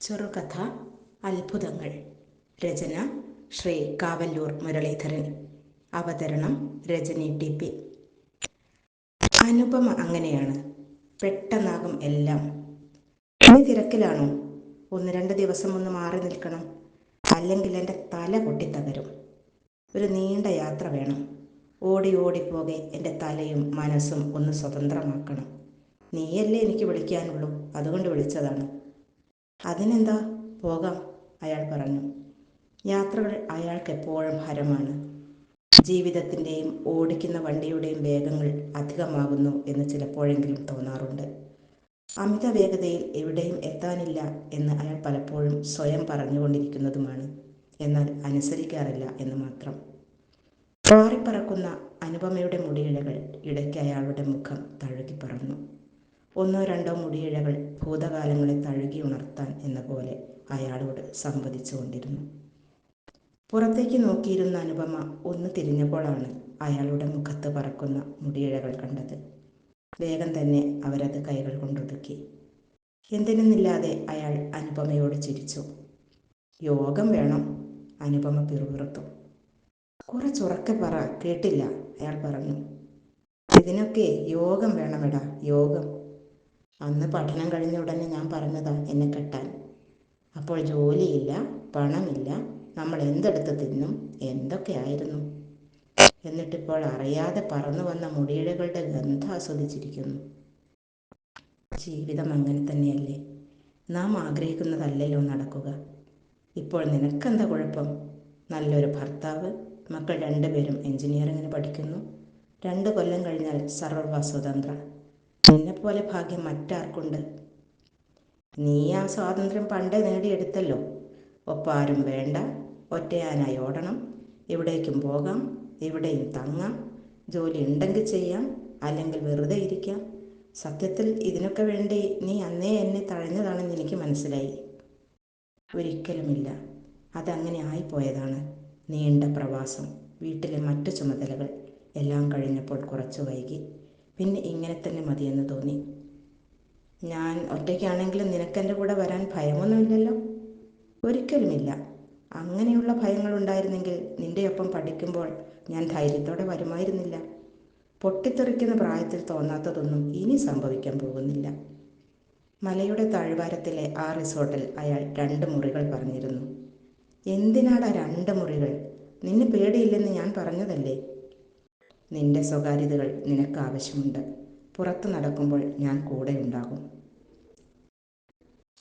ചെറുകഥ അത്ഭുതങ്ങൾ. രചന ശ്രീ കാവല്ലൂർ മുരളീധരൻ. അവതരണം രജനി ടി പി. അനുപമ അങ്ങനെയാണ്. പെട്ടെന്നാകും എല്ലാം. ഇനി തിരക്കിലാണോ? ഒന്ന് രണ്ട് ദിവസം ഒന്ന് മാറി നിൽക്കണം. അല്ലെങ്കിൽ എന്റെ തല പൊട്ടിത്തകരും ഒരു നീണ്ട യാത്ര വേണം. ഓടി ഓടിപ്പോകെ എന്റെ തലയും മനസ്സും ഒന്ന് സ്വതന്ത്രമാക്കണം. നീയല്ലേ എനിക്ക് വിളിക്കാനുള്ളൂ. അതുകൊണ്ട് വിളിച്ചതാണ്. അതിനെന്താ? പോകാം അയാൾ പറഞ്ഞു. യാത്രകൾ അയാൾക്ക് എപ്പോഴും ഹരമാണ്. ജീവിതത്തിന്റെയും ഓടിക്കുന്ന വണ്ടിയുടെയും വേഗങ്ങൾ അധികമാകുന്നു എന്ന് ചിലപ്പോഴെങ്കിലും തോന്നാറുണ്ട്. അമിത വേഗതയിൽ എവിടെയും എത്താനില്ല എന്ന് അയാൾ പലപ്പോഴും സ്വയം പറഞ്ഞുകൊണ്ടിരിക്കുന്നതുമാണ്. എന്നാൽ അനുസരിക്കാറില്ല എന്ന് മാത്രം. പാറിപ്പറക്കുന്ന അനുപമയുടെ മുടിയിഴകൾ ഇടയ്ക്ക് അയാളുടെ മുഖം തഴുകി ഒന്നോ രണ്ടോ മുടിയിഴകൾ ഭൂതകാലങ്ങളെ തഴുകി ഉണർത്താൻ എന്ന പോലെ അയാളോട് സംവദിച്ചുകൊണ്ടിരുന്നു. പുറത്തേക്ക് നോക്കിയിരുന്ന അനുപമ ഒന്ന് തിരിഞ്ഞപ്പോഴാണ് അയാളുടെ മുഖത്ത് പറക്കുന്ന മുടിയിഴകൾ കണ്ടത്. വേഗം തന്നെ അവരത് കൈകൾ കൊണ്ടൊതുക്കി. എന്തിനെന്നില്ലാതെ അയാൾ അനുപമയോട് ചിരിച്ചു. യോഗം വേണം അനുപമ പിറുപിറുത്തു. കുറച്ചുറക്കെ പറ കേട്ടില്ല അയാൾ പറഞ്ഞു. ഇതിനൊക്കെ യോഗം വേണമെടാ യോഗം. അന്ന് പഠനം കഴിഞ്ഞ ഉടനെ ഞാൻ പറഞ്ഞതാ എന്നെ കെട്ടാൻ. അപ്പോൾ ജോലിയില്ല പണമില്ല നമ്മൾ എന്തെടുത്ത് തിന്നും എന്തൊക്കെയായിരുന്നു എന്നിട്ടിപ്പോൾ അറിയാതെ പറന്നു വന്ന മുടിയിഴകളുടെ ഗന്ധം ആസ്വദിച്ചിരിക്കുന്നു. ജീവിതം അങ്ങനെ തന്നെയല്ലേ? നാം ആഗ്രഹിക്കുന്നതല്ലല്ലോ നടക്കുക. ഇപ്പോൾ നിനക്കെന്താ കുഴപ്പം? നല്ലൊരു ഭർത്താവ് മക്കൾ രണ്ടുപേരും എഞ്ചിനീയറിങ്ങിന് പഠിക്കുന്നു. രണ്ട് കൊല്ലം കഴിഞ്ഞാൽ സർവ സ്വതന്ത്ര. നിന്നെപ്പോലെ ഭാഗ്യം മറ്റാർക്കുണ്ട്? നീ ആ സ്വാതന്ത്ര്യം പണ്ടേ നേടിയെടുത്തല്ലോ. ഒപ്പാരും വേണ്ട. ഒറ്റയാനായി ഓടണം. എവിടേക്കും പോകാം. എവിടെയും തങ്ങാം. ജോലി ഉണ്ടെങ്കിൽ ചെയ്യാം. അല്ലെങ്കിൽ വെറുതെ ഇരിക്കാം. സത്യത്തിൽ ഇതിനൊക്കെ വേണ്ടി നീ അന്നേ എന്നെ തഴഞ്ഞതാണെന്ന് എനിക്ക് മനസ്സിലായി. ഒരിക്കലുമില്ല. അതങ്ങനെ ആയിപ്പോയതാണ്. നീണ്ട പ്രവാസം. വീട്ടിലെ മറ്റു ചുമതലകൾ. എല്ലാം കഴിഞ്ഞപ്പോൾ കുറച്ചു വൈകി. പിന്നെ ഇങ്ങനെ തന്നെ മതിയെന്ന് തോന്നി. ഞാൻ ഒറ്റയ്ക്കാണെങ്കിലും നിനക്കെന്റെ കൂടെ വരാൻ ഭയമൊന്നുമില്ലല്ലോ? ഒരിക്കലുമില്ല. അങ്ങനെയുള്ള ഭയങ്ങളുണ്ടായിരുന്നെങ്കിൽ നിന്റെയൊപ്പം പഠിക്കുമ്പോൾ ഞാൻ ധൈര്യത്തോടെ വരുമായിരുന്നില്ല. പൊട്ടിത്തെറിക്കുന്ന പ്രായത്തിൽ തോന്നാത്തതൊന്നും ഇനി സംഭവിക്കാൻ പോകുന്നില്ല. മലയുടെ താഴ്വാരത്തിലെ ആ റിസോർട്ടിൽ അയാൾ രണ്ട് മുറികൾ പറഞ്ഞിരുന്നു. എന്തിനാടാ രണ്ട് മുറികൾ? നിന്നെ പേടിയില്ലെന്ന് ഞാൻ പറഞ്ഞതല്ലേ? നിന്റെ സ്വകാര്യതകൾ നിനക്ക് ആവശ്യമുണ്ട് പുറത്തു നടക്കുമ്പോൾ ഞാൻ കൂടെ ഉണ്ടാകും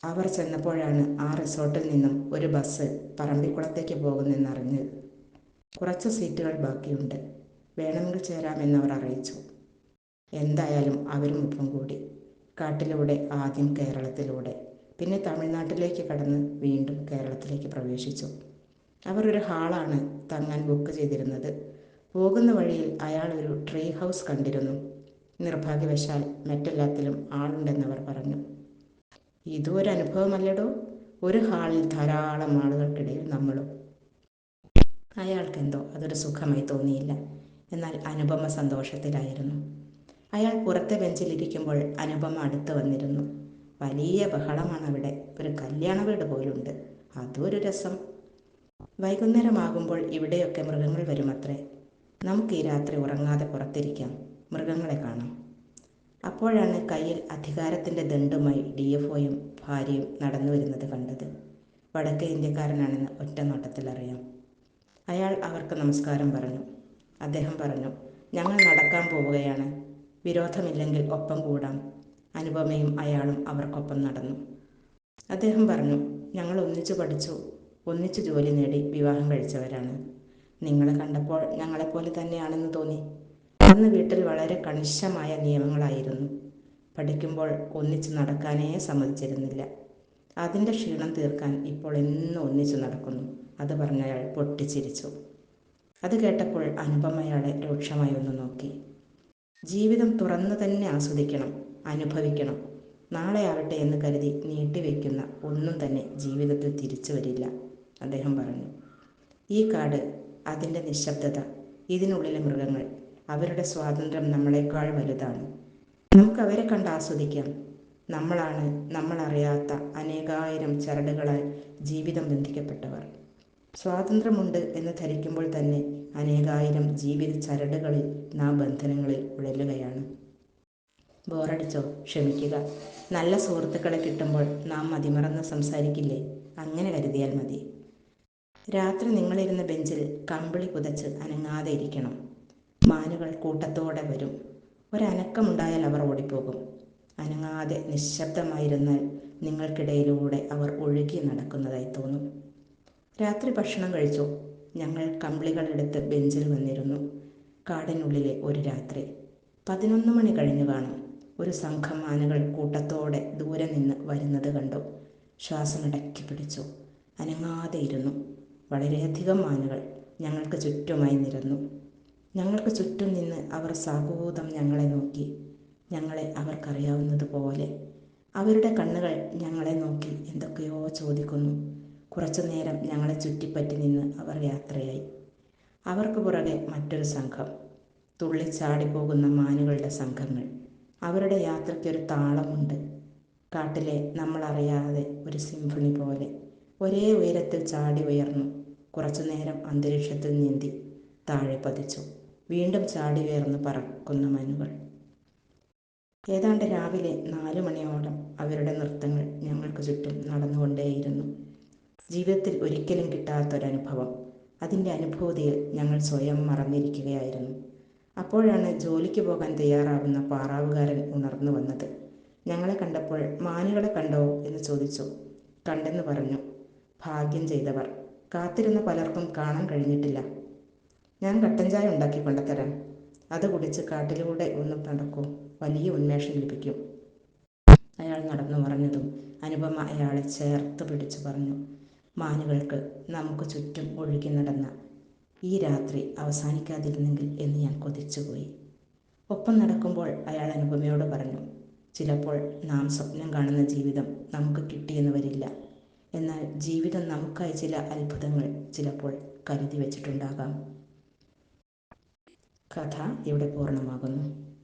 അവർ ചെന്നപ്പോഴാണ് ആ റിസോർട്ടിൽ നിന്നും ഒരു ബസ് പറമ്പിക്കുളത്തേക്ക് പോകുന്നെന്നറിഞ്ഞത് കുറച്ച് സീറ്റുകൾ ബാക്കിയുണ്ട്. വേണമെങ്കിൽ ചേരാമെന്നവർ അറിയിച്ചു. എന്തായാലും അവരും ഒപ്പം കൂടി. കാട്ടിലൂടെ ആദ്യം കേരളത്തിലൂടെ. പിന്നെ തമിഴ്നാട്ടിലേക്ക് കടന്ന് വീണ്ടും കേരളത്തിലേക്ക് പ്രവേശിച്ചു. അവർ ഒരു ഹാളാണ് തങ്ങാൻ ബുക്ക് ചെയ്തിരുന്നത്. പോകുന്ന വഴിയിൽ അയാൾ ഒരു ട്രീ ഹൗസ് കണ്ടിരുന്നു. നിർഭാഗ്യവശാൽ മറ്റെല്ലാത്തിലും ആളുണ്ടെന്നവർ പറഞ്ഞു. ഇതും ഒരു അനുഭവമല്ലടോ? ഒരു ഹാളിൽ ധാരാളം ആളുകൾക്കിടയിൽ നമ്മളും. അയാൾക്കെന്തോ അതൊരു സുഖമായി തോന്നിയില്ല. എന്നാൽ അനുപമ സന്തോഷത്തിലായിരുന്നു. അയാൾ പുറത്തെ ബെഞ്ചിലിരിക്കുമ്പോൾ അനുപമ അടുത്ത് വന്നിരുന്നു. വലിയ ബഹളമാണ് അവിടെ ഒരു കല്യാണ വീട് പോലുണ്ട്. അതൊരു രസം. വൈകുന്നേരമാകുമ്പോൾ ഇവിടെയൊക്കെ മൃഗങ്ങൾ വരുമത്രേ. നമുക്ക് ഈ രാത്രി ഉറങ്ങാതെ പുറത്തിരിക്കാം. മൃഗങ്ങളെ കാണാം. അപ്പോഴാണ് കയ്യിൽ അധികാരത്തിന്റെ ദണ്ടുമായി ഡി എഫ് ഒയും ഭാര്യയും നടന്നു വരുന്നത് കണ്ടത്. വടക്കേ ഇന്ത്യക്കാരനാണെന്ന് ഒറ്റ നോട്ടത്തിൽ അറിയാം. അയാൾ അവർക്ക് നമസ്കാരം പറഞ്ഞു. അദ്ദേഹം പറഞ്ഞു ഞങ്ങൾ നടക്കാൻ പോവുകയാണ്. വിരോധമില്ലെങ്കിൽ ഒപ്പം കൂടാം അനുപമയും അയാളും അവർക്കൊപ്പം നടന്നു. അദ്ദേഹം പറഞ്ഞു ഞങ്ങൾ ഒന്നിച്ചു പഠിച്ചു. ഒന്നിച്ചു ജോലി നേടി വിവാഹം കഴിച്ചവരാണ്. നിങ്ങളെ കണ്ടപ്പോൾ ഞങ്ങളെപ്പോലെ തന്നെയാണെന്ന് തോന്നി. അന്ന് വീട്ടിൽ വളരെ കണിശമായ നിയമങ്ങളായിരുന്നു. പഠിക്കുമ്പോൾ ഒന്നിച്ച് നടക്കാനേ സമ്മതിച്ചിരുന്നില്ല. അതിന്റെ ക്ഷീണം തീർക്കാൻ ഇപ്പോൾ എന്നും ഒന്നിച്ചു നടക്കുന്നു. അത് പറഞ്ഞയാൾ പൊട്ടിച്ചിരിച്ചു. അത് കേട്ടപ്പോൾ അനുപമ അയാളെ രൂക്ഷമായി ഒന്ന് നോക്കി. ജീവിതം തുറന്നു തന്നെ ആസ്വദിക്കണം അനുഭവിക്കണം. നാളെ ആവട്ടെ എന്ന് കരുതി നീട്ടിവെക്കുന്ന ഒന്നും തന്നെ ജീവിതത്തിൽ തിരിച്ചു വരില്ല അദ്ദേഹം പറഞ്ഞു. ഈ കാട് അതിന്റെ നിശബ്ദത ഇതിനുള്ളിലെ മൃഗങ്ങൾ അവരുടെ സ്വാതന്ത്ര്യം നമ്മളെക്കാൾ വലുതാണ്. നമുക്ക് അവരെ കണ്ട് ആസ്വദിക്കാം. നമ്മളാണ് നമ്മളറിയാത്ത അനേകായിരം ചരടുകളാൽ ജീവിതം ബന്ധിക്കപ്പെട്ടവർ. സ്വാതന്ത്ര്യമുണ്ട് എന്ന് ധരിക്കുമ്പോൾ തന്നെ അനേകായിരം ജീവിത ചരടുകളിൽ നാം ബന്ധനങ്ങളിൽ ഉഴലുകയാണ്. ബോറടിച്ചോ? ക്ഷമിക്കുക. നല്ല സുഹൃത്തുക്കളെ കിട്ടുമ്പോൾ നാം മതിമറന്ന് സംസാരിക്കില്ലേ? അങ്ങനെ കരുതിയാൽ മതി. രാത്രി നിങ്ങളിരുന്ന ബെഞ്ചിൽ കമ്പിളി പുതച്ച് അനങ്ങാതെ ഇരിക്കണം. മാനുകൾ കൂട്ടത്തോടെ വരും. ഒരനക്കമുണ്ടായാൽ അവർ ഓടിപ്പോകും. അനങ്ങാതെ നിശബ്ദമായിരുന്നാൽ നിങ്ങൾക്കിടയിലൂടെ അവർ ഒഴുകി നടക്കുന്നതായി തോന്നും. രാത്രി ഭക്ഷണം കഴിച്ചു? ഞങ്ങൾ കമ്പിളികളെടുത്ത് ബെഞ്ചിൽ വന്നിരുന്നു. കാടിനുള്ളിലെ ഒരു രാത്രി. പതിനൊന്ന് മണി കഴിഞ്ഞു കാണും. ഒരു സംഘം ആനകൾ കൂട്ടത്തോടെ ദൂരെ നിന്ന് വരുന്നത് കണ്ടു. ശ്വാസമടക്കി പിടിച്ചു. അനങ്ങാതെ ഇരുന്നു. വളരെയധികം ആനകൾ ഞങ്ങൾക്ക് ചുറ്റുമായി നിരന്നു. ഞങ്ങൾക്ക് ചുറ്റും നിന്ന് അവർ സാഹൂതം ഞങ്ങളെ നോക്കി. ഞങ്ങളെ അവർക്കറിയാവുന്നതുപോലെ അവരുടെ കണ്ണുകൾ ഞങ്ങളെ നോക്കി എന്തൊക്കെയോ ചോദിക്കുന്നു. കുറച്ചു നേരം ഞങ്ങളെ ചുറ്റിപ്പറ്റി നിന്ന് അവർ യാത്രയായി. അവർക്ക് പുറകെ മറ്റൊരു സംഘം. തുള്ളിച്ചാടിപ്പോകുന്ന മാനുകളുടെ സംഘങ്ങൾ. അവരുടെ യാത്രയ്ക്കൊരു താളമുണ്ട് കാട്ടിലെ നമ്മളറിയാതെ ഒരു സിംഫണി പോലെ ഒരേ ഉയരത്തിൽ ചാടി ഉയർന്നു. കുറച്ചു നേരം അന്തരീക്ഷത്തിൽ നീന്തി താഴെ പതിച്ചു. വീണ്ടും ചാടി ഉയർന്ന് പറക്കുന്ന മനുകൾ ഏതാണ്ട് രാവിലെ നാലു മണിയോളം അവരുടെ നൃത്തങ്ങൾ ഞങ്ങൾക്ക് ചുറ്റും നടന്നുകൊണ്ടേയിരുന്നു. ജീവിതത്തിൽ ഒരിക്കലും കിട്ടാത്തൊരനുഭവം. അതിന്റെ അനുഭൂതിയിൽ ഞങ്ങൾ സ്വയം മറന്നിരിക്കുകയായിരുന്നു. അപ്പോഴാണ് ജോലിക്ക് പോകാൻ തയ്യാറാകുന്ന പാറാവുകാരൻ ഉണർന്നു വന്നത്. ഞങ്ങളെ കണ്ടപ്പോൾ മാനുകളെ കണ്ടോ? എന്ന് ചോദിച്ചു. കണ്ടെന്ന് പറഞ്ഞു. ഭാഗ്യം ചെയ്തവർ. കാത്തിരുന്ന പലർക്കും കാണാൻ കഴിഞ്ഞിട്ടില്ല. ഞാൻ കട്ടൻ ചായ ഉണ്ടാക്കി കൊണ്ടുത്തരാം. അത് കുടിച്ച് കാട്ടിലൂടെ ഒന്ന് നടക്കൂ. വലിയ ഉന്മേഷം ലഭിക്കും. അയാൾ നടന്നു പറഞ്ഞതും അനുപമ അയാളെ ചേർത്ത് പിടിച്ചു പറഞ്ഞു മാനുകൾക്ക് നമുക്ക് ചുറ്റും ഒഴുകി നടന്ന ഈ രാത്രി അവസാനിക്കാതിരുന്നെങ്കിൽ എന്ന് ഞാൻ കൊതിച്ചുപോയി ഒപ്പം നടക്കുമ്പോൾ അയാൾ അനുപമയോട് പറഞ്ഞു ചിലപ്പോൾ നാം സ്വപ്നം കാണുന്ന ജീവിതം നമുക്ക് കിട്ടിയെന്ന് വരില്ല. എന്നാൽ ജീവിതം നമുക്കായി ചില അത്ഭുതങ്ങൾ ചിലപ്പോൾ കരുതി വച്ചിട്ടുണ്ടാകാം. കഥ ഇവിടെ പൂർണമാകുന്നു.